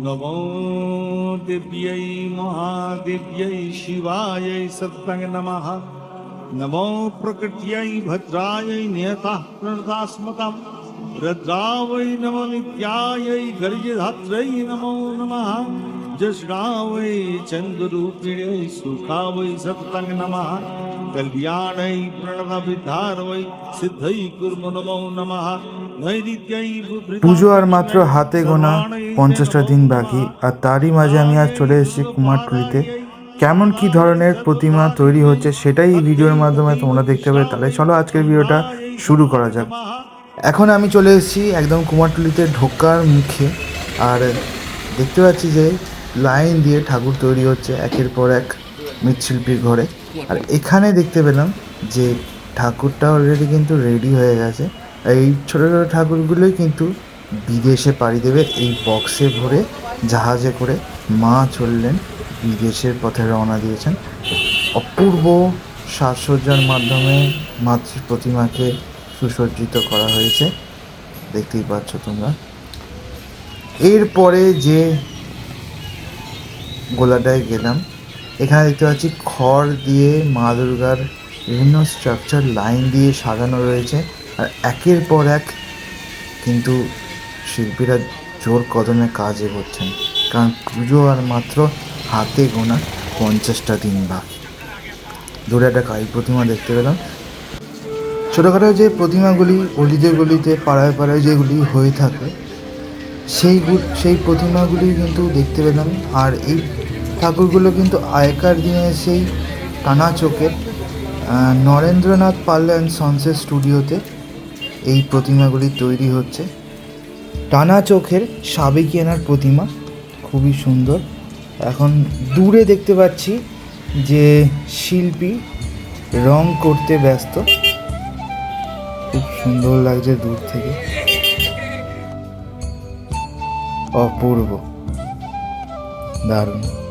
नमो दिव्यै, महादिव्यै, शिवायै सत्सङ्ग नमः। नमो प्रकृत्यै, भद्रायै, नियतः प्रणतास्मकम् रुद्रावै, नमो नित्यायै गर्जधात्रै नमो नमः। जस्रावै चन्द्ररूपिण्यै सुखावै, सत्सङ्ग नमः। कल्याणै प्रणतविद्धारवै सिद्धै कुर्म नमो नमः। পুজো আর মাত্র হাতে গোনা পঞ্চাশটা দিন বাকি, আর তারই মাঝে আমি আজ চলে এসেছি কুমারটুলিতে। কেমন কি ধরনের প্রতিমা তৈরি হচ্ছে সেটাই ভিডিওর মাধ্যমে তোমরা দেখতে পাবে। তাহলে চলো আজকের ভিডিওটা শুরু করা যাক। এখন আমি চলে এসেছি একদম কুমারটুলিতে ঢোকার মুখে, আর দেখতে পাচ্ছি যে লাইন দিয়ে ঠাকুর তৈরি হচ্ছে একের পর এক মৃৎশিল্পীর ঘরে। আর এখানে দেখতে পেলাম যে ঠাকুরটা অলরেডি কিন্তু রেডি হয়ে গেছে। এই ছোটো ছোটো ঠাকুরগুলোই কিন্তু বিদেশে পাড়ি দেবে এই বক্সে ভরে জাহাজে করে মা চললেন বিদেশের পথে রওনা দিয়েছেন। অপূর্ব সাজসজ্জার মাধ্যমে মাতৃ প্রতিমাকে সুসজ্জিত করা হয়েছে। দেখতেই পাচ্ছ তোমরা। এরপরে যে গোলাটায় গেলাম, এখানে দেখতে পাচ্ছি খড় দিয়ে মা দুর্গার বিভিন্ন স্ট্রাকচার লাইন দিয়ে সাজানো রয়েছে। আর একের পর এক কিন্তু শিল্পীরা জোর কদমে কাজ এগোচ্ছেন। কারণ পুজো আর মাত্র হাতে গোনা পঞ্চাশটা দিন বাকি। দূরে একটা কালী প্রতিমা দেখতে পেলাম। ছোটোখাটো যে প্রতিমাগুলি অলিতে গলিতে, পাড়ায় পাড়ায় যেগুলি হয়ে থাকে, সেই সেই প্রতিমাগুলি কিন্তু দেখতে পেলাম। আর এই ঠাকুরগুলো কিন্তু আগেকার দিনে সেই টানা চোখের নরেন্দ্রনাথ পাল অ্যান্ড সন্সের স্টুডিওতে এই প্রতিমাগুলি তৈরি হচ্ছে। টানা চোখের সাবেকিয়ানার প্রতিমা, খুবই সুন্দর। এখন দূরে দেখতে পাচ্ছি যে শিল্পী রং করতে ব্যস্ত। খুব সুন্দর লাগছে দূর থেকে। অপূর্ব। দারুণ।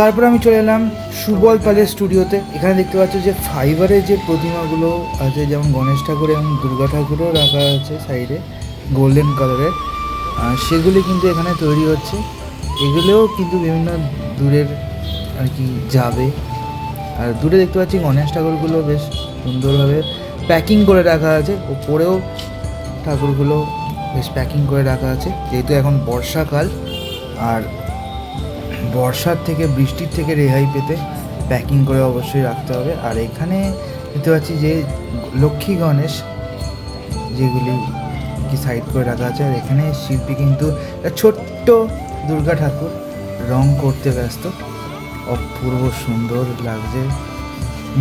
তারপর আমি চলে এলাম সুবল পালের স্টুডিওতে এখানে দেখতে পাচ্ছ যে ফাইবারের যে প্রতিমাগুলো আছে, যেমন গণেশ ঠাকুর এবং দুর্গা ঠাকুরও রাখা আছে সাইডে গোল্ডেন কালারের সেগুলি কিন্তু এখানে তৈরি হচ্ছে। এগুলোও কিন্তু বিভিন্ন দূরের আর কি যাবে। আর দূরে দেখতে পাচ্ছি গণেশ ঠাকুরগুলো বেশ সুন্দরভাবে প্যাকিং করে রাখা আছে। ওপরেও ঠাকুরগুলো বেশ প্যাকিং করে রাখা আছে, যেহেতু এখন বর্ষাকাল। আর বর্ষার থেকে, বৃষ্টির থেকে রেহাই পেতে প্যাকিং করে অবশ্যই রাখতে হবে। আর এখানে দেখতে পাচ্ছি যে লক্ষ্মী গণেশ যেগুলি কি সাইড করে রাখা আছে। আর এখানে শিল্পী কিন্তু ছোট্ট দুর্গা ঠাকুর রং করতে ব্যস্ত। অপূর্ব সুন্দর লাগছে।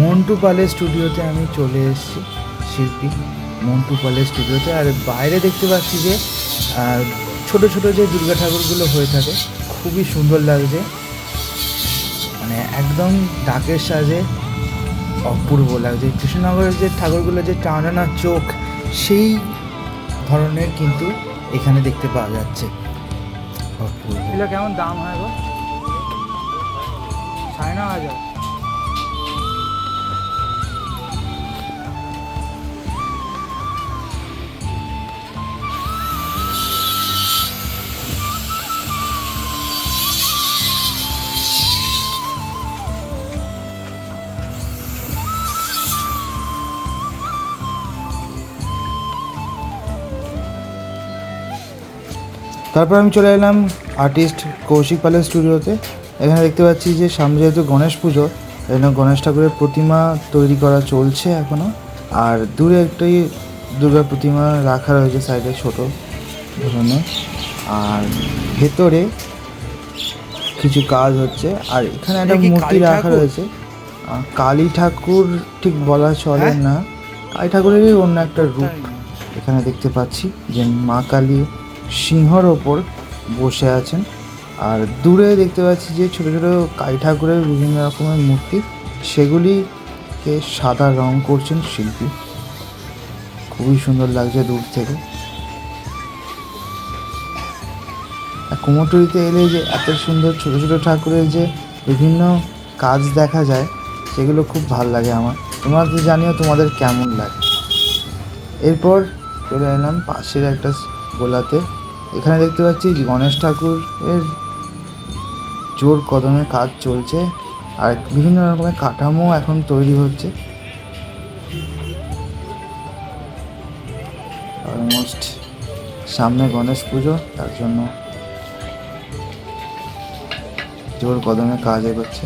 মন্টু পালের স্টুডিওতে আমি চলে এসেছি, শিল্পী মন্টু পালের স্টুডিওতে আর বাইরে দেখতে পাচ্ছি যে ছোট ছোট যে দুর্গা ঠাকুরগুলো হয়ে থাকে খুবই সুন্দর লাগছে। মানে একদম ডাকের সাজে অপূর্ব লাগছে। কৃষ্ণনগরের যে ঠাকুরগুলো যে টানানা চোখ সেই ধরনের কিন্তু এখানে দেখতে পাওয়া যাচ্ছে। কেমন দাম হয় গো? সাড়ে ন হাজার। তারপর আমি চলে এলাম আর্টিস্ট কৌশিক পালের স্টুডিওতে এখানে দেখতে পাচ্ছি যে সামনে যেহেতু গণেশ পুজো এখানে গণেশ ঠাকুরের প্রতিমা তৈরি করা চলছে এখনও আর দূরে একটি দুর্গা প্রতিমা রাখা রয়েছে সাইডে ছোট ধরনের। আর ভেতরে কিছু কাজ হচ্ছে। আর এখানে একটা মূর্তি রাখা রয়েছে। কালী ঠাকুর ঠিক বলা চলে হ্যাঁ? না। কালী ঠাকুরেরই অন্য একটা রূপ এখানে দেখতে পাচ্ছি যে মা কালী সিংহর ওপর বসে আছেন। আর দূরে দেখতে পাচ্ছি যে ছোট ছোট কালী ঠাকুরের বিভিন্ন রকমের মূর্তি, সেগুলিকে সাদা রং করছেন শিল্পী। খুবই সুন্দর লাগছে দূর থেকে। কুমোরটুলিতে এলে যে এত সুন্দর ছোট ছোট ঠাকুরের যে বিভিন্ন কাজ দেখা যায়, সেগুলো খুব ভালো লাগে আমার। তোমরা তো জানিও তোমাদের কেমন লাগে। এরপর চলে এলাম পাশের একটা গোলাতে। এখানে দেখতে পাচ্ছি গণেশ ঠাকুরের জোর কদমে কাজ চলছে আর বিভিন্ন রকমের কাঠামো এখন তৈরি হচ্ছে। অলমোস্ট সামনে গণেশ পুজো, তার জন্য জোর কদমে কাজ এগোচ্ছে।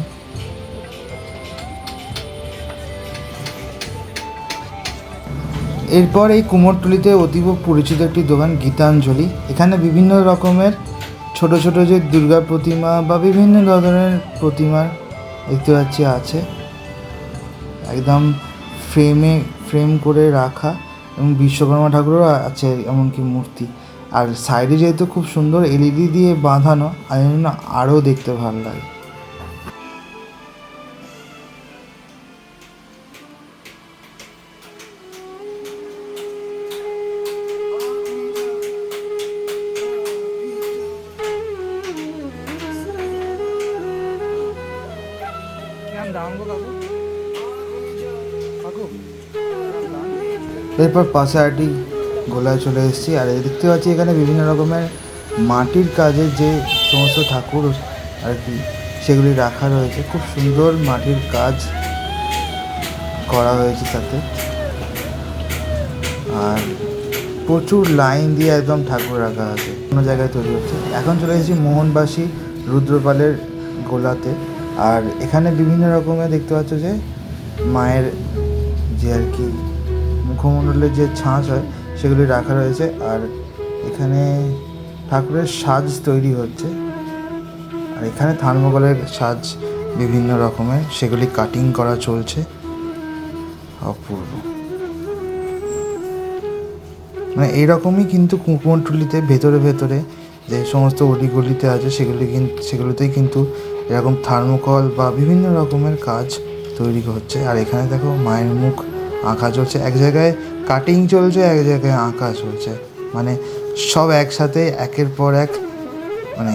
এরপর এই কুমোরটুলিতে অতীব পরিচিত একটি দোকান, গীতাঞ্জলি। এখানে বিভিন্ন রকমের ছোট ছোট যে দুর্গা প্রতিমা বা বিভিন্ন ধরনের প্রতিমা দেখতে পাচ্ছি আছে। একদম ফ্রেমে ফ্রেম করে রাখা এবং বিশ্বকর্মা ঠাকুরও আছে এমনকি মূর্তি। আর সাইডে যেহেতু খুব সুন্দর এলইডি দিয়ে বাঁধানো আর জন্য আরও দেখতে ভালো লাগে। এরপর পাশে আরেকটি গোলায় চলে এসেছি। আর দেখতে পাচ্ছি এখানে বিভিন্ন রকমের মাটির কাজের যে সমস্ত ঠাকুর আর কি, সেগুলি রাখা রয়েছে। খুব সুন্দর মাটির কাজ করা হয়েছে তাতে আর প্রচুর লাইন দিয়ে একদম ঠাকুর রাখা আছে, কোনো জায়গায় তৈরি হচ্ছে। এখন চলে এসেছি মোহনবাসী রুদ্রপালের গোলাতে। আর এখানে বিভিন্ন রকমের দেখতে পাচ্ছ যে মায়ের যে আর কি মুখমণ্ডলের যে ছাঁচ হয়, সেগুলি রাখা রয়েছে আর এখানে ঠাকুরের সাজ তৈরি হচ্ছে। আর এখানে থার্মোকলের সাজ বিভিন্ন রকমের, সেগুলি কাটিং করা চলছে। অপূর্ব। মানে এইরকমই কিন্তু কুকুমটুলিতে ভেতরে ভেতরে যে সমস্ত অলিগলিতে আছে, সেগুলি কিন্তু সেগুলোতেই কিন্তু এরকম থার্মোকল বা বিভিন্ন রকমের কাজ তৈরি হচ্ছে। আর এখানে দেখো মায়ের মুখ আঁকা চলছে। এক জায়গায় কাটিং চলছে, এক জায়গায় আঁকা চলছে। মানে সব একসাথে একের পর এক মানে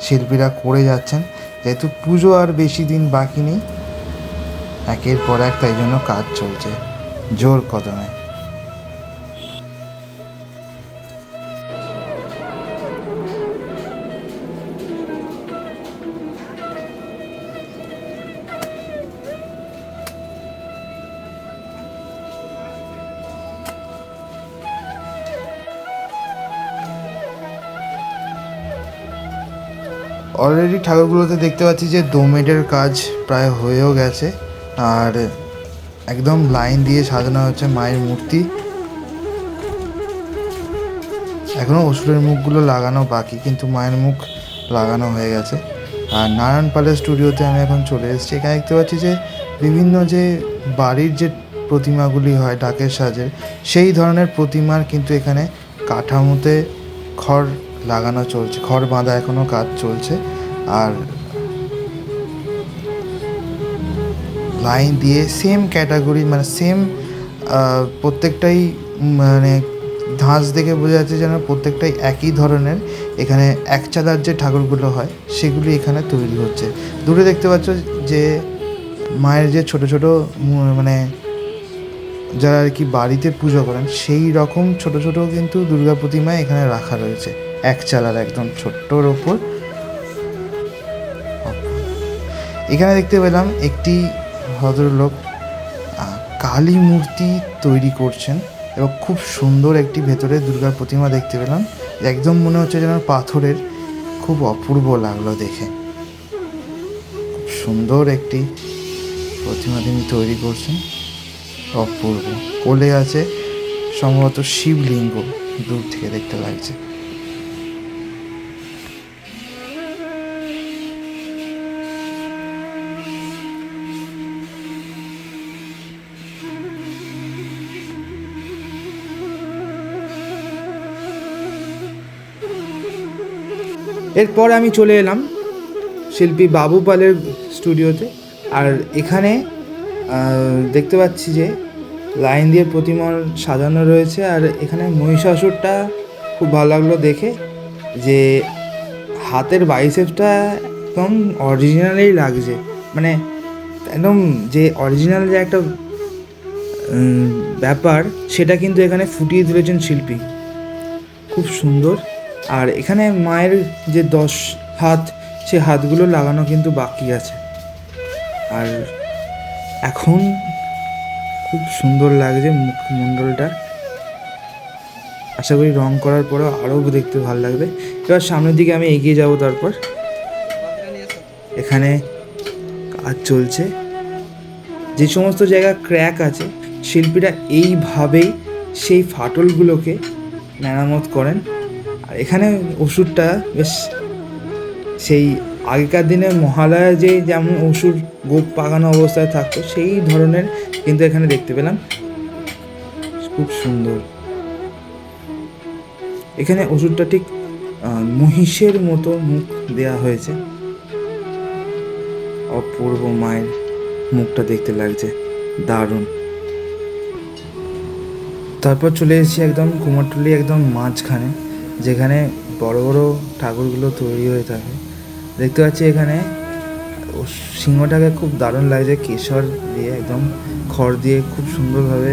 শিল্পীরা করে যাচ্ছেন। যেহেতু পুজো আর বেশি দিন বাকি নেই, একের পর এক তাই জন্য কাজ চলছে, জোর কদমে। অলরেডি ঠাকুরগুলোতে দেখতে পাচ্ছি যে ডোমেটের কাজ প্রায় হয়েও গেছে। আর একদম লাইন দিয়ে সাজানো হচ্ছে মায়ের মূর্তি। এখনও অসুরের মুখগুলো লাগানো বাকি, কিন্তু মায়ের মুখ লাগানো হয়ে গেছে। আর নারায়ণ পালের স্টুডিওতে আমি এখন চলে এসেছি। এখানে দেখতে পাচ্ছি যে বিভিন্ন যে বাড়ির যে প্রতিমাগুলি হয় ডাকের সাজের, সেই ধরনের প্রতিমার কিন্তু এখানে কাঠামোতে খড় লাগানো চলছে। খড় বাঁধা এখনও কাজ চলছে। আর লাইন দিয়ে সেম ক্যাটাগরি মানে সেম প্রত্যেকটাই মানে ধাঁচ দেখে বোঝা যাচ্ছে যেন প্রত্যেকটাই একই ধরনের। এখানে এক চাঁদার যে ঠাকুরগুলো হয়, সেগুলি এখানে তৈরি হচ্ছে। দূরে দেখতে পাচ্ছ যে মায়ের যে ছোট ছোট মানে যারা আর কি বাড়িতে পুজো করেন, সেই রকম ছোট ছোট কিন্তু দুর্গা প্রতিমা এখানে রাখা রয়েছে। এক চালার একদম ছোট্টর ওপর। এখানে দেখতে পেলাম একটি ভদ্রলোক কালী মূর্তি তৈরি করছেন এবং খুব সুন্দর একটি ভেতরে দুর্গা প্রতিমা দেখতে পেলাম। একদম মনে হচ্ছে যেন পাথরের খুব অপূর্ব লাগল দেখে। খুব সুন্দর একটি প্রতিমা তিনি তৈরি করছেন। অপূর্ব। কোলে আছে সম্ভবত শিবলিঙ্গ, দূর থেকে দেখতে লাগছে। এরপর আমি চলে এলাম শিল্পী বাবু পালের স্টুডিওতে। আর এখানে দেখতে পাচ্ছি যে লাইন দিয়ে প্রতিমা সাজানো রয়েছে। আর এখানে মহিষাসুরটা খুব ভালো লাগল দেখে যে হাতের বাইসেপটা একদম অরিজিনালেই লাগছে। মানে একদম যে অরিজিনাল যে একটা ব্যাপার, সেটা কিন্তু এখানে ফুটিয়ে তুলেছেন শিল্পী। খুব সুন্দর। আর এখানে মায়ের যে দশ হাত, সে হাতগুলো লাগানো কিন্তু বাকি আছে। আর এখন খুব সুন্দর লাগছে মুখমণ্ডলটা। আশা করি রং করার পরেও আরও দেখতে ভালো লাগবে। এবার সামনের দিকে আমি এগিয়ে যাব তারপর। এখানে কাজ চলছে। যে সমস্ত জায়গা ক্র্যাক আছে, শিল্পীরা এইভাবেই সেই ফাটলগুলোকে মেরামত করেন। আর এখানে ওষুধটা বেশ সেই আগেকার দিনে মহালয়া যে যেমন ওষুধ গোপ পাকানো অবস্থায় থাকতো, সেই ধরনের কিন্তু এখানে দেখতে পেলাম। খুব সুন্দর। এখানে ওষুধটা ঠিক মহিষের মতো মুখ দেয়া হয়েছে। অপূর্ব মায়ের মুখটা দেখতে লাগছে, দারুণ। তারপর চলে এসেছি একদম কুমারটুলি একদম মাঝখানে। যেখানে বড় বড় ঠাকুরগুলো তৈরি হয়ে থাকে। দেখতে পাচ্ছি এখানে সিংহটাকে খুব দারুণ লাগছে কেশর দিয়ে একদম খড় দিয়ে খুব সুন্দরভাবে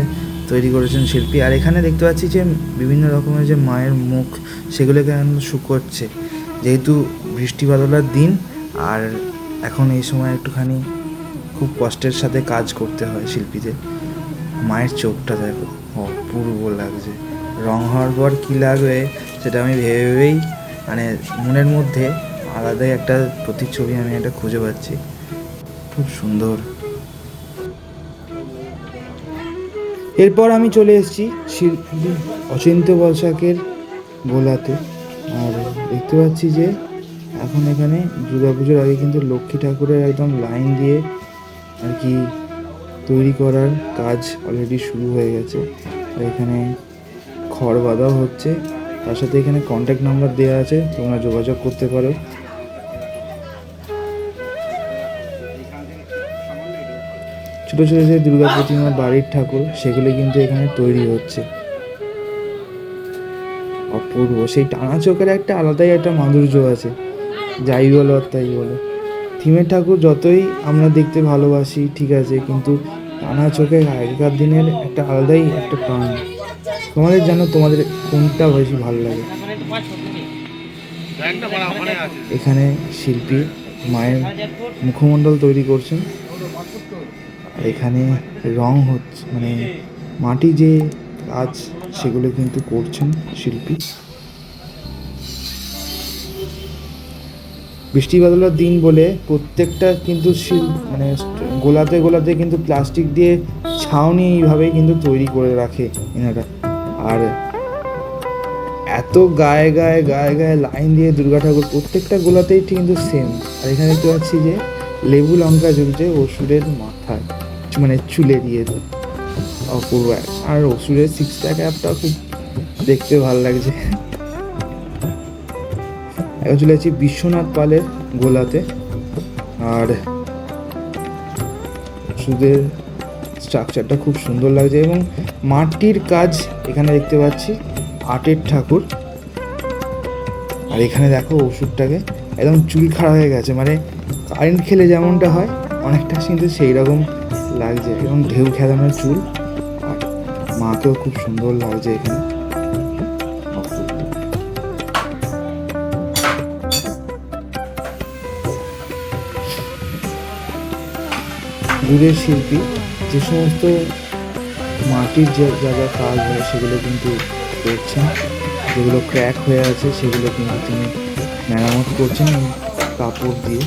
তৈরি করেছেন শিল্পী। আর এখানে দেখতে পাচ্ছি যে বিভিন্ন রকমের যে মায়ের মুখ সেগুলোকে শুকোচ্ছে। যেহেতু বৃষ্টি বাদলার দিন, আর এখন এই সময় একটুখানি খুব কষ্টের সাথে কাজ করতে হয় শিল্পীদের। মায়ের চোখটা দেখো, অপূর্ব লাগছে। রং হওয়ার পর কী লাগবে? সেটা আমি ভেবে ভেবেই মানে মনের মধ্যে আলাদাই একটা প্রতিচ্ছবি আমি এটা খুঁজে পাচ্ছি। খুব সুন্দর। এরপর আমি চলে এসেছি শিল্পী অচিন্ত বসাকের গোলাতে। আর দেখতে পাচ্ছি যে, এখন এখানে দুর্গাপুজোর আগে কিন্তু লক্ষ্মী ঠাকুরের একদম লাইন দিয়ে আর কি তৈরি করার কাজ অলরেডি শুরু হয়ে গেছে। এখানে খড় বাঁধাও হচ্ছে। তার সাথে এখানে কন্ট্যাক্ট নাম্বার দেওয়া আছে, তোমরা যোগাযোগ করতে পারো। ছোটো ছোটো যে দুর্গা প্রতিমা বাড়ির ঠাকুর, সেগুলো কিন্তু এখানে তৈরি হচ্ছে। অপূর্ব, সেই টানা চোখের একটা আলাদাই একটা মাধুর্য আছে। যাই বলো আর তাই বলো। থিমের ঠাকুর যতই আমরা দেখতে ভালোবাসি, ঠিক আছে, কিন্তু টানা চোখে আগেকার দিনের একটা আলাদাই একটা প্রাণ। তোমাদের জানো তোমাদের কোনটা বেশি ভালো লাগে? এখানে শিল্পী মায়ের মুখমণ্ডল তৈরি করছেন। এখানে রং হচ্ছে মানে মাটি যে কাজ সেগুলো কিন্তু করছেন শিল্পী। বৃষ্টি বাদলার দিন বলে প্রত্যেকটা কিন্তু মানে গোলাতে গোলাতে কিন্তু প্লাস্টিক দিয়ে ছাউনি এইভাবেই কিন্তু তৈরি করে রাখে এনারা। আর এত গায়ে গায়ে গায়ে গায়ে লাইন দিয়ে দুর্গা ঠাকুর, প্রত্যেকটা গোলাতেই ঠিক কিন্তু সেম আর এখানে দেখতে পাচ্ছি যে লেবু লঙ্কা ঝুলছে অসুরের মাথায় মানে চুলে দিয়ে দেয় অপূর্ব। আর অসুরের সিক্স প্যাক অ্যাপটা খুব দেখতে ভালো লাগছে। এখন চলে যাচ্ছি বিশ্বনাথ পালের গোলাতে। আর ওষুধের স্ট্রাকচারটা খুব সুন্দর লাগছে এবং মাটির কাজ এখানে দেখতে পাচ্ছি, আটের ঠাকুর। আর এখানে দেখো ওষুধটাকে একদম চুল খাড়া হয়ে গেছে মানে কারেন্ট খেলে যেমনটা হয়, অনেকটা কিন্তু সেই রকম লাগছে এবং ঢেউ খেলানোর চুল। আর মাকেও খুব সুন্দর লাগছে এখানে। দূরের শিল্পী। যে সমস্ত মাটির যে যা যা কাজ হয় সেগুলো কিন্তু করছেন, যেগুলো ক্র্যাক হয়ে আছে সেগুলো কিন্তু তিনি মেরামত করছেন কাপড় দিয়ে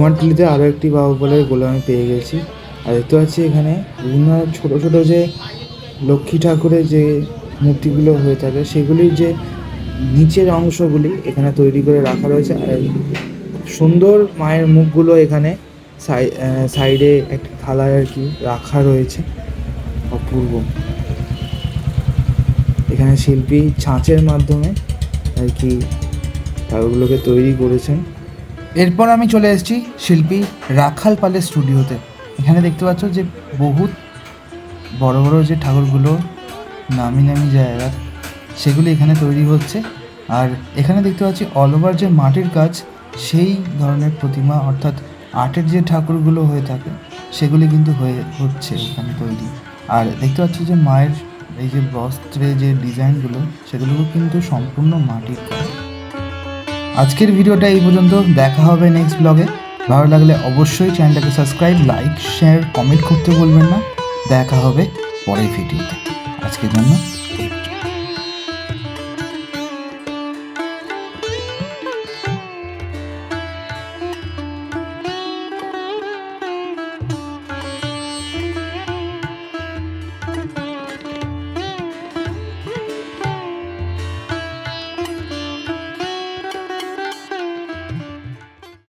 কুমারটুলিতে আরও একটি বাহুবলের গোলা আমি পেয়ে গেছি। আর দেখতে পাচ্ছি এখানে বিভিন্ন ছোট ছোট যে লক্ষ্মী ঠাকুরের যে মূর্তিগুলো হয়ে থাকে, সেগুলির যে নিচের অংশগুলি এখানে তৈরি করে রাখা রয়েছে। আর সুন্দর মায়ের মুখগুলো এখানে সাই- সাইডে একটা থালায় আর কি রাখা রয়েছে। অপূর্ব। এখানে শিল্পী ছাঁচের মাধ্যমে আর কি ঠাকুরগুলোকে তৈরি করেছেন। এরপর আমি চলে এসেছি শিল্পী রাখাল পালের স্টুডিওতে। এখানে দেখতে পাচ্ছ যে বহুত বড় বড় যে ঠাকুরগুলো, নামি নামি জায়গা, সেগুলি এখানে তৈরি হচ্ছে। আর এখানে দেখতে পাচ্ছি অল ওভার যে মাটির কাজ, সেই ধরনের প্রতিমা অর্থাৎ আর্টের যে ঠাকুরগুলো হয়ে থাকে, সেগুলি কিন্তু হয়ে হচ্ছে এখানে তৈরি। আর দেখতে পাচ্ছি যে মায়ের এই যে বস্ত্রে যে ডিজাইনগুলো সেগুলো কিন্তু সম্পূর্ণ মাটির কাজ। আজকের ভিডিওটা এই পর্যন্ত। দেখা হবে নেক্সট ব্লগে ভালো লাগলে অবশ্যই চ্যানেলটাকে সাবস্ক্রাইব লাইক শেয়ার কমেন্ট করতে বলবেন না। দেখা হবে পরের ভিডিওতে আজকের জন্য